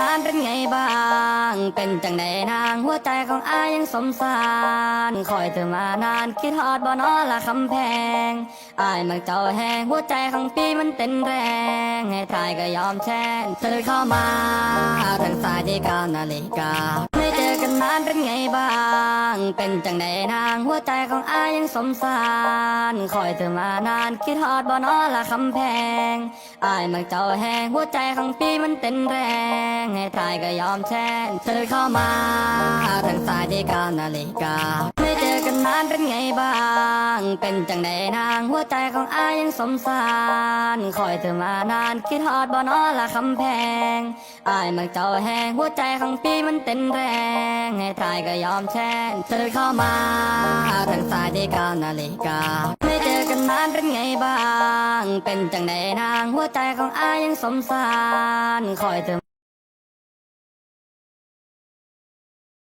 นานเป็นไงบ้าง เป็นจังใดนางหัวใจของอายังสมสารคอยเธอมานานคิดฮอดบ่นอละคำแพงอายมักเจ้าแหงหัวใจของพี่มันเต้นแรง ให้ทายก็ยอมแช่งเธอเข้ามาทางสายที่เก้านาฬิกาไม่เจอกันนานเป็นไงบ้าง เป็นจังใดนางหัวใจของอายยังสมสารคอยเธอมานานคิดฮอดบ่นอละคำแพงอายมักเจ้าแหงหัวใจของพี่มันเต้นแรง ให้ทายก็ยอมแช่งเธอเข้ามาทางสายที่เก้านาฬิกา ไม่เจอกันนานเป็นไงบ้าง เป็นจังใดนางหัวใจของอายยังสมสารคอยเธอมานานคิดฮอดบ่นอละคำแพงอายมักเจ้าแหงหัวใจของพี่มันเต้นแรง ให้ทายก็ยอมแช่งเธอเข้ามาทางสายที่เก้านาฬิกาไม่เจอกันนานเป็นไงบ้าง เป็นจังใดนางหัวใจของอายยังสมสารคอยเธอ